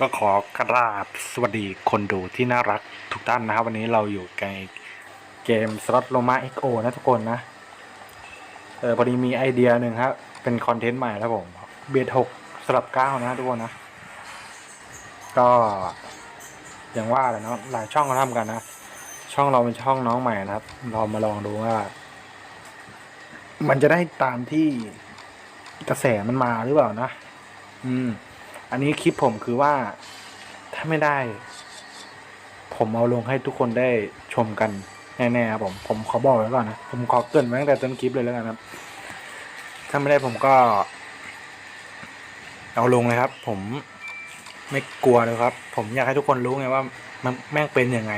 ก็ขอกราบสวัสดีคนดูที่น่ารักทุกท่านนะครับ วันนี้เราอยู่ในเกมสล็อตโลมาเอ็กโอนะทุกคนนะ เออพอดีมีไอเดียหนึ่งครับ เป็นคอนเทนต์ใหม่แล้วผม เบียดหกสลับเก้านะทุกคนนะ ก็อย่างว่าแหละเนาะหลายช่องเขาทำกันนะ ช่องเราเป็นช่องน้องใหม่นะครับ เรามาลองดูว่า มันจะได้ตามที่กระแสมันมาหรือเปล่านะ อืม อันนี้คลิปผมคือว่าถ้าไม่ได้ ผมเอาลงให้ทุกคนได้ชมกันแน่ๆครับผมผมขอบอกไว้ก่อนนะผมขอเกินไว้ตั้งแต่ต้นคลิปเลยแล้วกันครับ ถ้าไม่ได้ผมก็ เอาลงเลยครับ ผมไม่กลัวเลยครับ ผมอยากให้ทุกคนรู้ไงว่า มันแม่งเป็นยังไง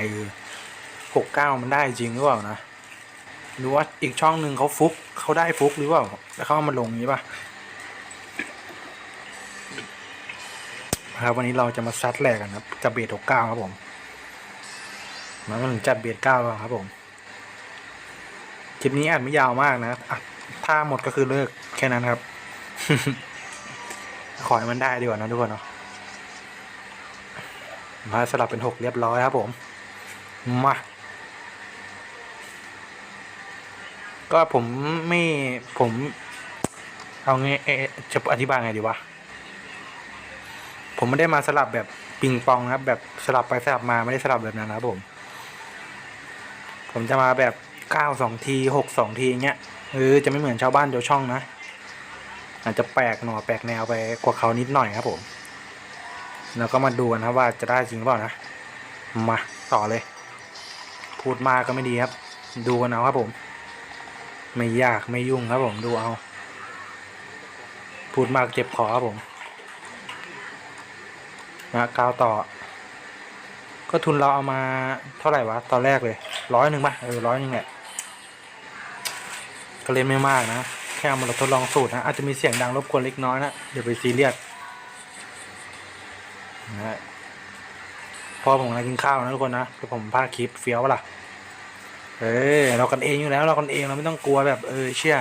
หกเก้ามันได้จริงหรือเปล่านะหรือว่าอีกช่องหนึ่งเขาฟุกเขาได้ฟุกหรือเปล่าแล้วเขามาลงอย่า นะครับวันนี้เราจะมาซัดแหลกกันครับกับเบสหกเก้าครับผมมาถึงจัดเบสเก้าแล้วครับผมคลิปนี้อาจไม่ยาวมากนะอะถ้าหมดก็คือเลิกแค่นั้นครับ ขอให้มันได้ดีกว่านะทุกคนเนาะมาสลับเป็นหกเรียบร้อยครับผม มา ก็ผมไม่ผม เอาไงเอจะอธิบายไงดีวะ ผมไม่ได้มาสลับแบบปิงปองนะครับ แบบสลับไปสลับมาไม่ได้สลับแบบนั้นนะครับผม ผมจะมาแบบเก้าสองทีหกสองทีเงี้ยเออจะไม่เหมือนชาวบ้านชาวช่องนะ อาจจะแปลกหน่อแปลกแนวไปกว่าเขานิดหน่อยครับผมแล้วก็มาดูกันครับว่าจะได้จริงหรือเปล่านะ มาต่อเลย พูดมากก็ไม่ดีครับ ดูกันเอาครับผม ไม่ยากไม่ยุ่งครับผมดูเอา พูดมากเจ็บคอครับผม นะกาวต่อ ก็ทุนเราเอามาเท่าไหร่วะ ตอนแรกเลยร้อยหนึ่งป่ะ เออร้อยหนึ่งแหละก็เล่นไม่มากนะ แค่มาทดลองสูตรนะ อาจจะมีเสียงดังรบกวนเล็กน้อยนะ เดี๋ยวไปซีเรียสนะฮะพอผมกำลังกินข้าวนะทุกคนนะคือผมพาคลิปเฟี้ยวปะล่ะ เออเรากันเองอยู่แล้ว เรากันเองเราไม่ต้องกลัวแบบเออเชื่อ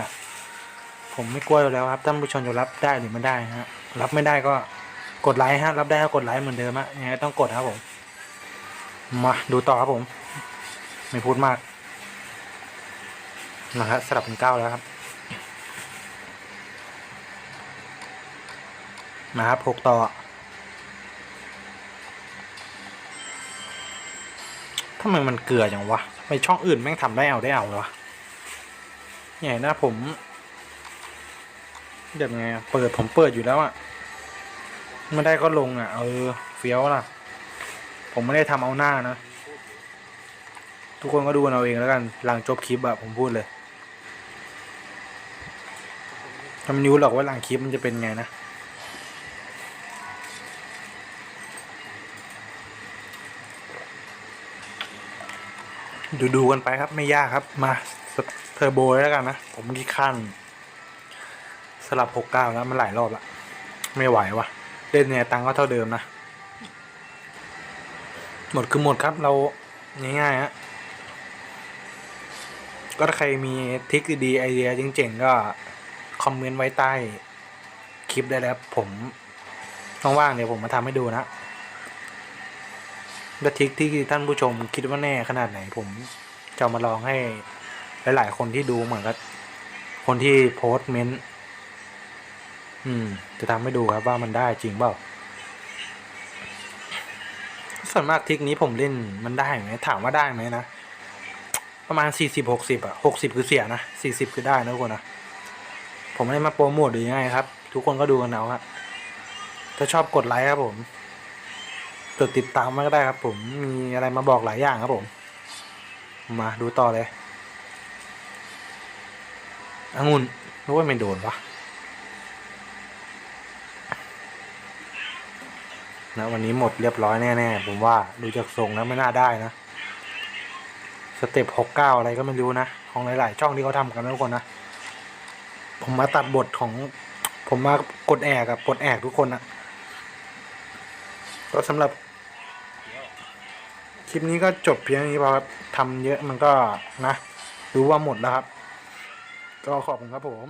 ผมไม่กลัวอยู่แล้วครับท่านผู้ชมจะรับได้หรือไม่ได้ฮะรับไม่ได้ก็ กดไลค์ฮะรับได้ก็กดไลค์เหมือนเดิมฮะยังไงต้องกดครับผม มาดูต่อครับผม ไม่พูดมากนะครับสลับเป็นเก้าแล้วครับนะครับหกต่อ ทำไมมันเกลือจังวะทำไมช่องอื่นแม่งทำได้เอาได้เอาเลยวะใหญ่หน้าผมเดี๋ยวไง เปิดผมเปิดอยู่แล้วอะ ไม่ได้ก็ลงอะ เออเฟี้ยวล่ะ ผมไม่ได้ทำเอาหน้านะ ทุกคนก็ดูกันเอาเองแล้วกัน หลังจบคลิปอะผมพูดเลยทำนิ้วหรอกว่าหลังคลิปมันจะเป็นไงนะ ดูดูกันไปครับไม่ยากครับ มาเทอร์โบแล้วกันนะ ผมที่ขั้น สลับหกเก้าแล้วมันหลายรอบละ ไม่ไหวว่ะ เล่นเนี่ยตังค์ก็เท่าเดิมนะ หมดคือหมดครับเราง่ายๆฮะก็ถ้าใครมีทริคดีไอเดียเจ๋งๆก็ คอมเมนต์ไว้ใต้ คลิปได้แล้วผมว่างๆเดี๋ยวผมมาทำให้ดูนะและทริคที่ท่านผู้ชมคิดว่าแน่ขนาดไหนผมจะมาลองให้หลายๆคนที่ดูเหมือนกับคนที่โพสต์เมนต์ อืม จะทำให้ดูครับว่ามันได้จริงเปล่าส่วนมากทิกนี้ผมเล่นมันได้ไหมถามว่าได้ไหมนะ ประมาณสี่สิบหกสิบอะหกสิบคือเสียนะสี่สิบคือได้นะทุกคนนะผมไม่ได้มาโปรโมทหรือยังไงครับ ทุกคนก็ดูกันเอาครับถ้าชอบกดไลค์ครับผมกดติดตามมาก็ได้ครับ ผมมีอะไรมาบอกหลายอย่างครับผม มาดูต่อเลยองุ่นรู้ว่าไม่โดนวะ นะวันนี้หมดเรียบร้อยแน่ๆผมว่าดูจากทรงแล้วไม่น่าได้นะสเต็ปหกเก้าอะไรก็ไม่รู้นะของหลาย ๆ ช่องที่เขาทำกันนะทุกคนนะผมมาตัดบทของ ผมมากดแอกกับกดแอกทุกคนนะก็สำหรับ คลิปนี้ก็จบเพียงนี้พอครับทำเยอะมันก็นะ รู้ว่าหมดแล้วครับ ก็ขอบคุณครับผม